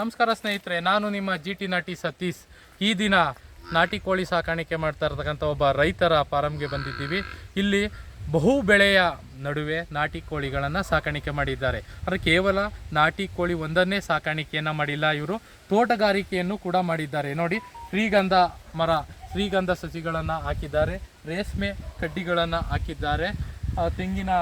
ನಮಸ್ಕಾರ ಸ್ನೇಹಿತರೆ, ನಾನು ನಿಮ್ಮ ಜಿ ಟಿ ನಾಟಿ ಸತೀಶ್. ಈ ದಿನ ನಾಟಿ ಕೋಳಿ ಸಾಕಾಣಿಕೆ ಮಾಡ್ತಾ ಇರ್ತಕ್ಕಂಥ ಒಬ್ಬ ರೈತರ ಫಾರಮ್ಗೆ ಬಂದಿದ್ದೀವಿ. ಇಲ್ಲಿ ಬಹು ಬೆಳೆಯ ನಡುವೆ ನಾಟಿ ಕೋಳಿಗಳನ್ನು ಸಾಕಾಣಿಕೆ ಮಾಡಿದ್ದಾರೆ. ಅಂದರೆ ಕೇವಲ ನಾಟಿ ಕೋಳಿ ಒಂದನ್ನೇ ಸಾಕಾಣಿಕೆಯನ್ನು ಮಾಡಿಲ್ಲ ಇವರು, ತೋಟಗಾರಿಕೆಯನ್ನು ಕೂಡ ಮಾಡಿದ್ದಾರೆ. ನೋಡಿ, ಶ್ರೀಗಂಧ ಮರ, ಶ್ರೀಗಂಧ ಸಸಿಗಳನ್ನು ಹಾಕಿದ್ದಾರೆ, ರೇಷ್ಮೆ ಕಡ್ಡಿಗಳನ್ನು ಹಾಕಿದ್ದಾರೆ. ತೆಂಗಿನ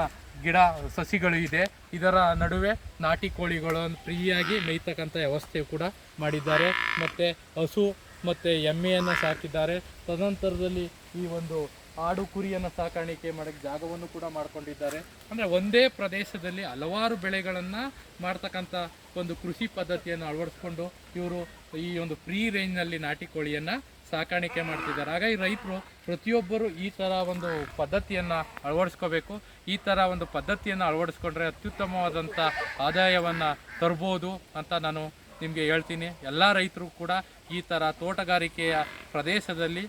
ಗಿಡ, ಸಸಿಗಳು ಇದೆ. ಇದರ ನಡುವೆ ನಾಟಿ ಕೋಳಿಗಳನ್ನು ಫ್ರೀಯಾಗಿ ಮೇಯ್ತಕ್ಕಂಥ ವ್ಯವಸ್ಥೆ ಕೂಡ ಮಾಡಿದ್ದಾರೆ. ಮತ್ತು ಹಸು ಮತ್ತು ಎಮ್ಮೆಯನ್ನು ಸಾಕಿದ್ದಾರೆ. ತದನಂತರದಲ್ಲಿ ಈ ಒಂದು ಆಡು ಕುರಿಯನ್ನು ಸಾಕಾಣಿಕೆ ಮಾಡೋಕ್ಕೆ ಜಾಗವನ್ನು ಕೂಡ ಮಾಡ್ಕೊಂಡಿದ್ದಾರೆ. ಅಂದರೆ ಒಂದೇ ಪ್ರದೇಶದಲ್ಲಿ ಹಲವಾರು ಬೆಳೆಗಳನ್ನು ಮಾಡ್ತಕ್ಕಂಥ ಒಂದು ಕೃಷಿ ಪದ್ಧತಿಯನ್ನು ಅಳವಡಿಸ್ಕೊಂಡು ಇವರು ಈ ಒಂದು ಫ್ರೀ ರೇಂಜ್ನಲ್ಲಿ ನಾಟಿ ಕೋಳಿಯನ್ನು ಸಾಕಾಣಿಕೆ ಮಾಡ್ತಿದ್ದಾರೆ. ಹಾಗಾಗಿ ರೈತರು ಪ್ರತಿಯೊಬ್ಬರು ಈ ಥರ ಒಂದು ಪದ್ಧತಿಯನ್ನು ಅಳವಡಿಸ್ಕೋಬೇಕು. ಈ ಥರ ಒಂದು ಪದ್ಧತಿಯನ್ನು ಅಳವಡಿಸ್ಕೊಂಡ್ರೆ ಅತ್ಯುತ್ತಮವಾದಂಥ ಆದಾಯವನ್ನು ತರ್ಬೋದು ಅಂತ ನಾನು ನಿಮಗೆ ಹೇಳ್ತೀನಿ. ಎಲ್ಲ ರೈತರು ಕೂಡ ಈ ಥರ ತೋಟಗಾರಿಕೆಯ ಪ್ರದೇಶದಲ್ಲಿ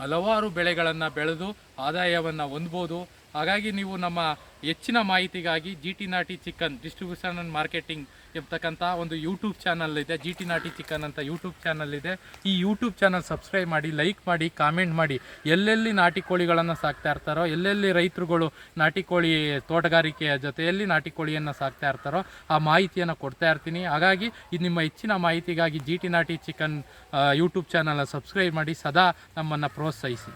ಹಲವಾರು ಬೆಳೆಗಳನ್ನು ಬೆಳೆದು ಆದಾಯವನ್ನು ಹೊಂದ್ಬೋದು. ಹಾಗಾಗಿ ನೀವು ನಮ್ಮ ಹೆಚ್ಚಿನ ಮಾಹಿತಿಗಾಗಿ G T Nati chicken distribution and marketing ಎಂಬತಕ್ಕಂಥ ಒಂದು ಯೂಟ್ಯೂಬ್ ಚಾನಲ್ ಇದೆ. ಜಿ ಟಿ ನಾಟಿ ಚಿಕನ್ ಅಂತ ಯೂಟ್ಯೂಬ್ ಚಾನಲ್ ಇದೆ. ಈ ಯೂಟ್ಯೂಬ್ ಚಾನಲ್ ಸಬ್ಸ್ಕ್ರೈಬ್ ಮಾಡಿ ಲೈಕ್ ಮಾಡಿ ಕಾಮೆಂಟ್ ಮಾಡಿ. ಎಲ್ಲೆಲ್ಲಿ ನಾಟಿ ಕೋಳಿಗಳನ್ನು ಸಾಕ್ತಾ ಇರ್ತಾರೋ, ಎಲ್ಲೆಲ್ಲಿ ರೈತರುಗಳು ನಾಟಿ ಕೋಳಿ ತೋಟಗಾರಿಕೆಯ ಜೊತೆಯಲ್ಲಿ ನಾಟಿ ಕೋಳಿಯನ್ನು ಸಾಕ್ತಾ ಇರ್ತಾರೋ, ಆ ಮಾಹಿತಿಯನ್ನು ಕೊಡ್ತಾ ಇರ್ತೀನಿ. ಹಾಗಾಗಿ ಇದು ನಿಮ್ಮ ಹೆಚ್ಚಿನ ಮಾಹಿತಿಗಾಗಿ G T Nati chicken YouTube channel subscribe ಮಾಡಿ, ಸದಾ ನಮ್ಮನ್ನು ಪ್ರೋತ್ಸಾಹಿಸಿ.